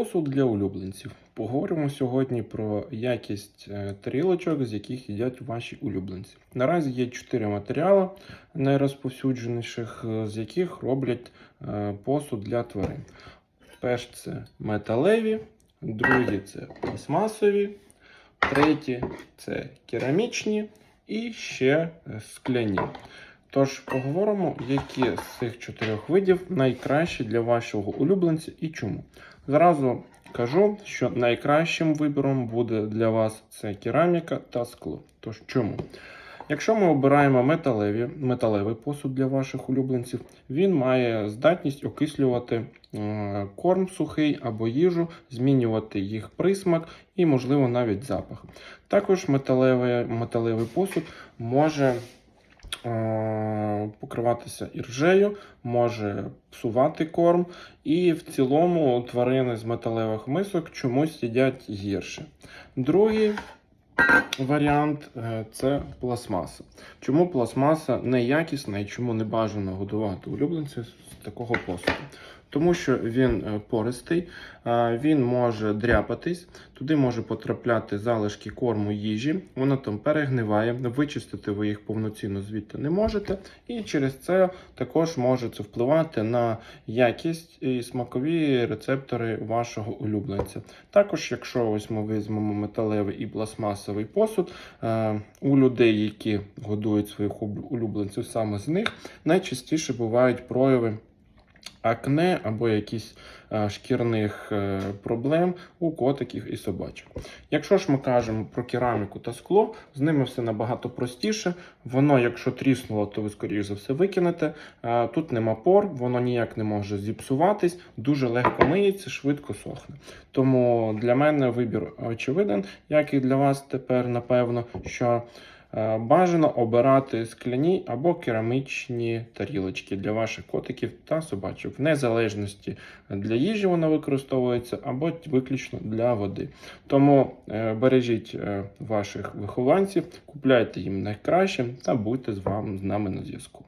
Посуд для улюбленців. Поговоримо сьогодні про якість е, тарілочок, з яких їдять ваші улюбленці. Наразі є чотири матеріали, найрозповсюдженіших е, з яких роблять е, посуд для тварин. Перш це металеві, другі це пластмасові, треті це керамічні і ще скляні. Тож поговоримо, які з цих чотирьох видів найкращі для вашого улюбленця і чому. Зразу кажу, що найкращим вибором буде для вас це кераміка та скло. Тож чому? Якщо ми обираємо металеві, металевий посуд для ваших улюбленців, він має здатність окислювати е, корм сухий або їжу, змінювати їх присмак і, можливо, навіть запах. Також металевий, металевий посуд може покриватися іржею, може псувати корм, і в цілому тварини з металевих мисок чомусь їдять гірше. Другий варіант е, це пластмаса. Чому пластмаса неякісна і чому не бажано годувати улюбленців з такого посуду? Тому що він е, пористий, е, він може дряпатись, туди може потрапляти залишки корму їжі, воно там перегниває, вичистити ви їх повноцінно звідти не можете, і через це також може це впливати на якість і смакові рецептори вашого улюбленця. Також, якщо ось ми візьмемо металевий і пластмасовий посуд, е, у людей, які годують своїх улю- улюбленців саме з них, найчастіше бувають прояви акне або якісь е, шкірних е, проблем у котиків і собачок. Якщо ж ми кажемо про кераміку та скло, з ними все набагато простіше. Воно, якщо тріснуло, то ви скоріш за все викинете. Е, Тут нема пор, воно ніяк не може зіпсуватись, дуже легко миється, швидко сохне. Тому для мене вибір очевиден, як і для вас тепер, напевно, що Бажано обирати скляні або керамічні тарілочки для ваших котиків та собачок. В незалежності для їжі вона використовується або виключно для води. Тому е, бережіть е, ваших вихованців, купляйте їм найкраще та будьте з вами з нами на зв'язку.